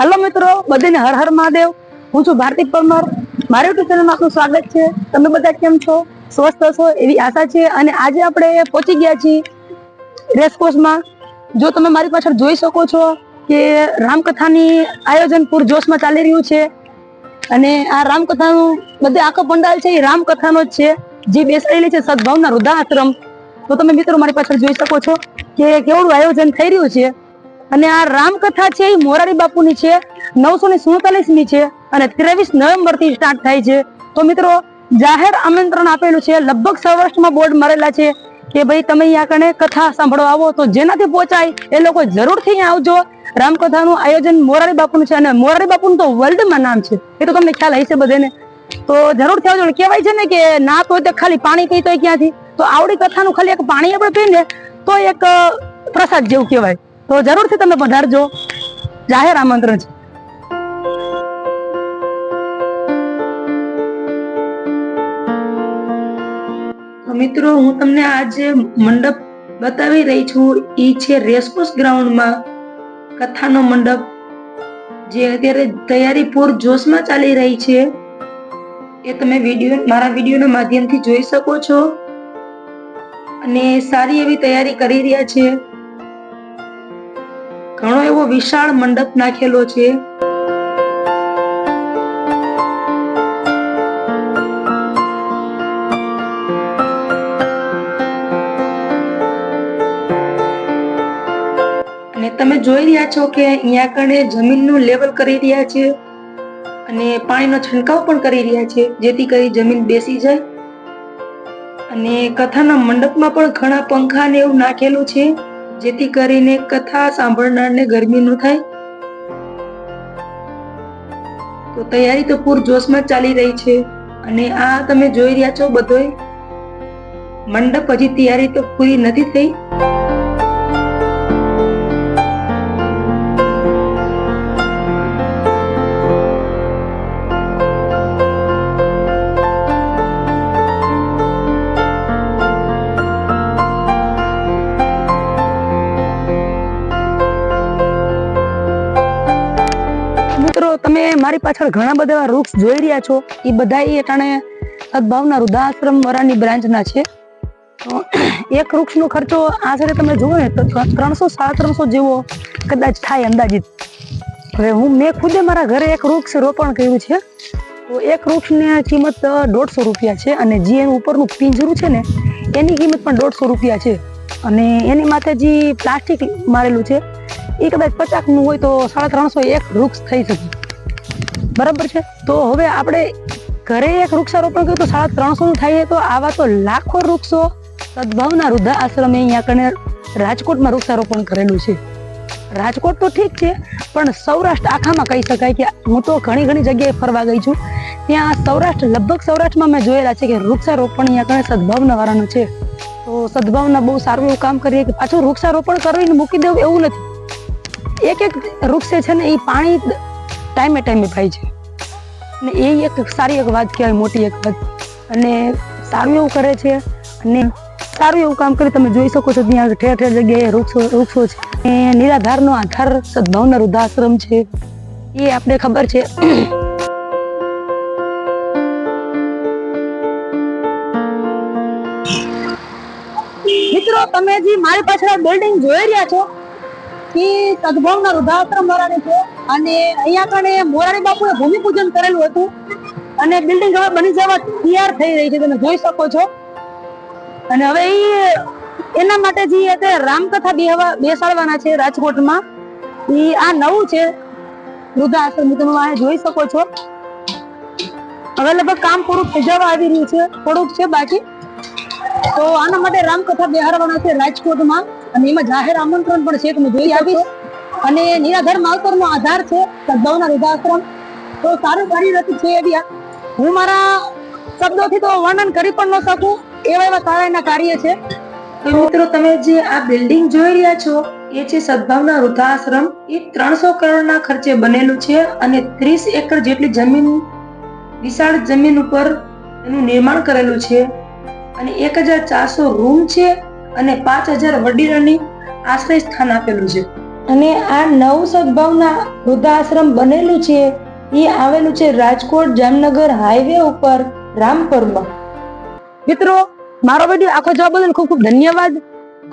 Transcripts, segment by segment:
Hello મિત્રો, બધાને હર હર મહાદેવ. હું છું ભારતી પરમાર. મારી યુટ્યુબ ચેનલમાં આપનું સ્વાગત છે. તમે બધા કેમ છો? સ્વસ્થ છો એવી આશા છે. અને આજે આપણે પહોંચી ગયા છીએ રેસકોર્સમાં જો તમે મારી પાછળ જોઈ શકો છો કે રામકથાની આયોજન પૂરજોશમાં ચાલી રહ્યું છે. અને આ રામકથાનું બધે આખો પંડાલ છે, એ રામકથાનો જ છે. જે બેસાડેલી છે સદભાવના વૃદ્ધાશ્રમ. તો તમે મિત્રો મારી પાછળ જોઈ શકો છો કે કેવડું આયોજન થઈ રહ્યું છે. અને આ રામકથા છે એ મોરારી બાપુની છે, નવસો ને સુડતાલીસની છે અને ત્રેવીસ નવેમ્બરથી સ્ટાર્ટ થાય છે. તો મિત્રો, જાહેર આમંત્રણ આપેલું છે, લગભગ સૌરાષ્ટ્રમાં બોર્ડ મારેલા છે કે ભાઈ તમે અહીંયા કણે કથા સાંભળવા આવો, તો જેનાથી પહોંચાય એ લોકો જરૂરથી આવજો. રામકથાનું આયોજન મોરારી બાપુનું છે અને મોરારી બાપુનું તો વર્લ્ડમાં નામ છે. એ તો તમને ખ્યાલ હશે બધાને. તો જરૂરથી આવજો. અને કહેવાય છે ને કે ના તો ખાલી પાણી પીતો ક્યાંથી? તો આવડી કથાનું ખાલી એક પાણી આપણે પીને તો એક પ્રસાદ જેવું કહેવાય. તો જરૂરથી તમે પધારજો. જાહેર આમંત્રણ છે. મિત્રો, હું તમને આજે મંડપ બતાવી રહી છું. એ છે રેસકોર્સ ગ્રાઉન્ડમાં કથાનો મંડપ, જે અત્યારે તૈયારી પૂર જોશમાં ચાલી રહી છે. એ તમે વીડિયો, મારા વિડીયોના માધ્યમથી જોઈ શકો છો. અને સારી એવી તૈયારી કરી રહ્યા છે. ઘણો એવો વિશાળ મંડપ નાખેલો છે. અને તમે જોઈ રહ્યા છો કે અહીંયા કણે જમીનનું લેવલ કરી રહ્યા છે અને પાણીનો છંટકાવ પણ કરી રહ્યા છે, જેથી કરી જમીન બેસી જાય. અને કથાના મંડપમાં પણ ઘણા પંખા ને એવું નાખેલું છે. જેથી કરીને કથા સાંભળનારને ગરમી ન થાય. તો તૈયારી તો પૂર જોશમાં જ ચાલી રહી છે અને આ તમે જોઈ રહ્યા છો બધોય. મંડપ હજી તૈયારી તો પૂરી નથી થઈ. તમે મારી પાછળ ઘણા બધા એવા વૃક્ષ જોઈ રહ્યા છો. એ બધા અટાણે સદભાવના વૃદ્ધાશ્રમ વરાની બ્રાન્ચના છે. એક વૃક્ષનો ખર્ચો આશરે તમે જુઓ ને તો ત્રણસો સાડા ત્રણસો જેવો કદાચ થાય અંદાજિત. હવે હું મેં ખુદે મારા ઘરે એક વૃક્ષ રોપણ કર્યું છે. તો એક વૃક્ષની કિંમત દોઢસો રૂપિયા છે અને જે એનું ઉપરનું પિંજરું છે ને, એની કિંમત પણ દોઢસો રૂપિયા છે. અને એની માથે જે પ્લાસ્ટિક મારેલું છે, એ કદાચ પચાસનું હોય તો સાડા ત્રણસો એક વૃક્ષ થઈ શકે. બરાબર છે? તો હવે આપણે ઘરે એક વૃક્ષારોપણ કર્યું તો સાડા ત્રણસો નું થાય તો આવા તો લાખો વૃક્ષો સદભાવના વૃદ્ધા આશ્રમે અહીંયા કને રાજકોટમાં વૃક્ષારોપણ કરેલું છે. રાજકોટ તો ઠીક છે, પણ સૌરાષ્ટ્ર આખામાં કહી શકાય કે હું તો ઘણી ઘણી જગ્યાએ ફરવા ગઈ છું. ત્યાં સૌરાષ્ટ્ર, લગભગ સૌરાષ્ટ્રમાં મેં જોયેલા છે કે વૃક્ષારોપણ અહીંયા કને સદભાવના વાળાનું છે. તો સદભાવના બહુ સારું એવું કામ કરીએ કે પાછું વૃક્ષારોપણ કરીને મૂકી દેવું એવું નથી. એક એક વૃક્ષે છે ને એ પાણી ટાઈમે ટાઈમે ભાઈ છે. અને એ એક સારી એક વાત કહેવાય, મોટી એક વાત. અને સારું એવું કરે છે અને સારું એવું કામ કરી તમે જોઈ શકો છો ત્યાં ઠેર ઠેર જગ્યાએ વૃક્ષો વૃક્ષો છે. અને નિરાધારનો આધાર સદભાવના વૃદ્ધાશ્રમ છે. એ આપણે ખબર છે. મિત્રો, તમે જે મારી પાછળ બિલ્ડિંગ જોઈ રહ્યા છો એ સદભાવના વૃદ્ધાશ્રમ વાળાની છે. અને અહીંયા કરેલું હતું. અને બિલ્ડિંગ બની જવા તૈયાર થઈ રહી છે, તમે જોઈ શકો છો. ઈ રામકથા બેસાડવાના છે રાજકોટમાં ઈ આ નવું છે. વૃદ્ધાશ્રમ, તમે અહીંયા જોઈ શકો છો. હવે લગભગ કામ પૂરું થઈ જવા આવી રહ્યું છે, થોડુંક છે બાકી. તો આના માટે રામકથા બેહાડવાના છે રાજકોટમાં. અને એમાં જાહેર આમંત્રણ પણ છે હું જોઈ આવીશ અને નિરાધાર માવતર નો આધાર છે, સદભાવના વૃદ્ધાશ્રમ. તો સારું કાર્યરત છે એવી. હું મારા શબ્દોથી તો વર્ણન કરી પણ ન શકું. એવા એવા સારા એના કાર્ય છે. તો મિત્રો, તમે જે આ બિલ્ડિંગ જોઈ રહ્યા છો, એ છે સદભાવના વૃદ્ધાશ્રમ. એ ત્રણસો કરોડના ખર્ચે બનેલું છે અને ત્રીસ એકર જેટલી જમીન, વિશાળ જમીન ઉપર એનું નિર્માણ કરેલું છે. અને એક હજાર ચારસો રૂમ છે. અને પાંચ હજાર વડીલોની આશ્રય સ્થાન આપેલું છે. અને આ નવ સદભાવના વૃદ્ધાશ્રમ બનેલું છે, એ આવેલું છે રાજકોટ જામનગર હાઈવે ઉપર, રામપુરમાં. મિત્રો, મારો વીડિયો આખો જોવા બદલ ખૂબ ખૂબ ધન્યવાદ.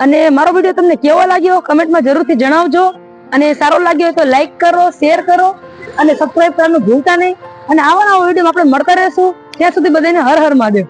અને મારો વીડિયો તમને કેવો લાગ્યો કમેન્ટમાં જરૂરથી જણાવજો. અને સારો લાગ્યો તો લાઈક કરો, શેર કરો, અને સબસ્ક્રાઇબ કરવાનું ભૂલતા નહીં. અને આવા નવા વીડિયો આપણે મળતા રહેશું. ત્યાં સુધી બધાને હર હર મહાદેવ.